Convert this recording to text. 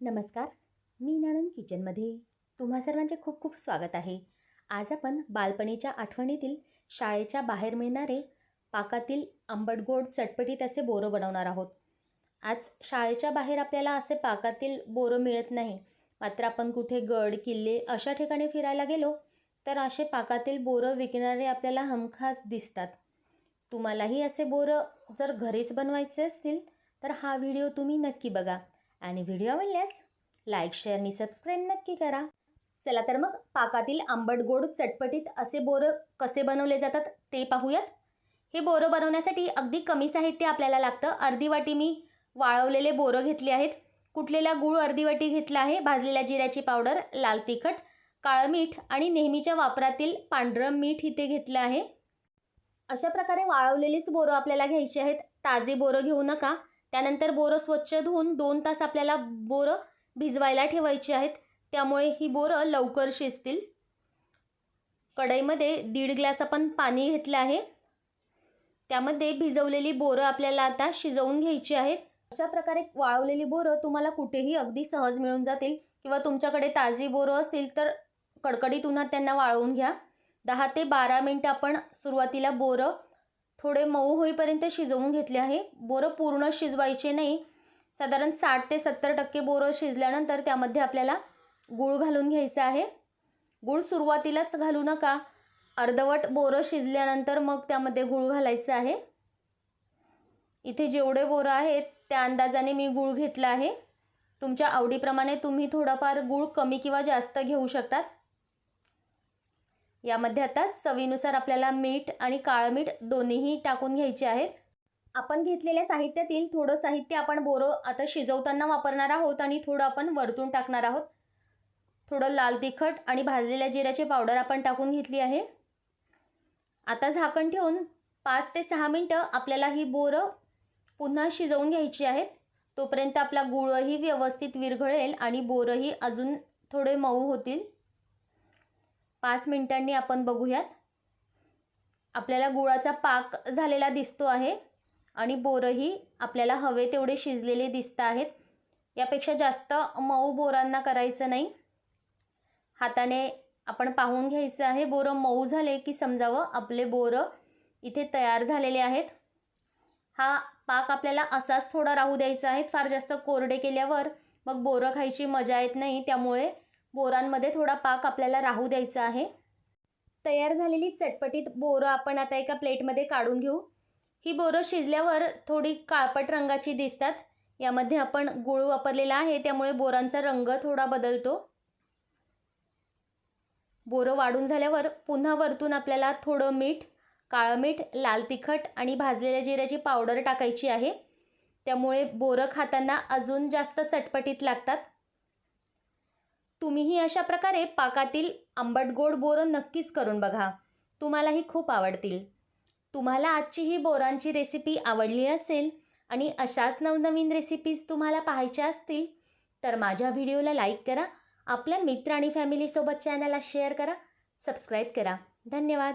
नमस्कार मी नानंद किचनमध्ये. तुम्हा सर्वांचे खूप खूप स्वागत आहे. आज आपण बालपणीच्या आठवणीतील शाळेच्या बाहेर मिळणारे पाकातील आंबट गोड चटपटीत असे बोरं बनवणार आहोत. आज शाळेच्या बाहेर आपल्याला असे पाकातील बोरं मिळत नाही. मात्र आपण कुठे गड किल्ले अशा ठिकाणी फिरायला गेलो तर असे पाकातील बोरं विकणारे आपल्याला हमखास दिसतात. तुम्हालाही असे बोरं जर घरीच बनवायचे असतील तर हा व्हिडिओ तुम्ही नक्की बघा. आणि व्हिडिओ आवडल्यास लाईक शेअर आणि सबस्क्राईब नक्की करा. चला तर मग पाकातील आंबट गोड चटपटीत असे बोरं कसे बनवले जातात ते पाहूयात. हे बोरं बनवण्यासाठी अगदी कमी साहित्य आपल्याला लागतं. अर्धी वाटी मी वाळवलेले बोरं घेतले आहेत. कुटलेला गूळ अर्धी वाटी घेतला आहे? भाजलेल्या जिऱ्याची पावडर लाल तिखट काळं मीठ आणि नेहमीच्या वापरातील पांढरं मीठ इथे घेतलं आहे. अशा प्रकारे वाळवलेलीच बोरं आपल्याला घ्यायची आहेत. ताजे बोरं घेऊ नका. त्यानंतर बोरं स्वच्छ धुवून दोन तास आपल्याला बोरं भिजवायला ठेवायची आहेत. त्यामुळे ही बोरं लवकर शिजतील. कढईमध्ये दीड ग्लास आपण पाणी घेतलं आहे. त्यामध्ये भिजवलेली बोरं आपल्याला आता शिजवून घ्यायची आहेत. अशा प्रकारे वाळवलेली बोरं तुम्हाला कुठेही अगदी सहज मिळून जातील किंवा तुमच्याकडे ताजी बोरं असतील तर कडकडीत उन्हात त्यांना वाळवून घ्या. दहा ते बारा मिनटं आपण सुरुवातीला बोरं थोडे मऊ होईपर्यंत शिजवून घेतले आहे. बोरं पूर्ण शिजवायचे नाही. साधारण साठ ते सत्तर टक्के बोरं शिजल्यानंतर त्यामध्ये आपल्याला गूळ घालून घ्यायचं आहे. गूळ सुरुवातीलाच घालू नका. अर्धवट बोरं शिजल्यानंतर मग त्यामध्ये गूळ घालायचं आहे. इथे जेवढे बोरं आहेत त्या अंदाजाने मी गूळ घेतला आहे. तुमच्या आवडीप्रमाणे तुम्ही थोडाफार गूळ कमी किंवा जास्त घेऊ शकतात. यामध्ये आता चवीनुसार आपल्याला मीठ आणि काळं मीठ दोन्हीही टाकून घ्यायचे आहेत. आपण घेतलेल्या साहित्यातील थोडं साहित्य आपण बोरं आता शिजवताना वापरणार आहोत आणि थोडं आपण वरतून टाकणार आहोत. थोडं लाल तिखट आणि भाजलेल्या जिऱ्याची पावडर आपण टाकून घेतली आहे. आता झाकण ठेवून पाच ते सहा मिनटं आपल्याला ही बोरं पुन्हा शिजवून घ्यायची आहेत. तोपर्यंत आपला गुळही व्यवस्थित विरघळेल आणि बोरंही अजून थोडे मऊ होतील. पाच मिनिटांनी आपण बघूयात. आपल्याला गुळाचा पाक झालेला दिसतो आहे आणि बोरंही आपल्याला हवे तेवढे शिजलेले दिसत आहेत. यापेक्षा जास्त मऊ बोरांना करायचं नाही. हाताने आपण पाहून घ्यायचं आहे बोरं मऊ झाले की समजावं. आपले बोरं इथे तयार झालेले आहेत. हा पाक आपल्याला असाच थोडा राहू द्यायचा आहे. फार जास्त कोरडे केल्यावर मग बोरं खायची मजा येत नाही. त्यामुळे बोरांमध्ये थोडा पाक आपल्याला राहू द्यायचा आहे. तयार झालेली चटपटीत बोरं आपण आता एका प्लेटमध्ये काढून घेऊ. ही बोरं शिजल्यावर थोडी काळपट रंगाची दिसतात. यामध्ये आपण गुळ वापरलेला आहे त्यामुळे बोरांचा रंग थोडा बदलतो. बोरं वाढून झाल्यावर पुन्हा वरतून आपल्याला थोडं मीठ काळं मीठ लाल तिखट आणि भाजलेल्या जिऱ्याची पावडर टाकायची आहे. त्यामुळे बोरं खाताना अजून जास्त चटपटीत लागतात. तुम्हीही अशा प्रकारे पाकातील आंबट गोड बोरं नक्कीच करून बघा. तुम्हालाही खूप आवडतील. तुम्हाला आजची ही बोरांची रेसिपी आवडली असेल आणि अशाच नवनवीन रेसिपीज तुम्हाला पाहायच्या असतील तर माझ्या व्हिडिओला लाईक करा आपल्या मित्र आणि फॅमिलीसोबत चॅनलला शेअर करा सबस्क्राईब करा. धन्यवाद.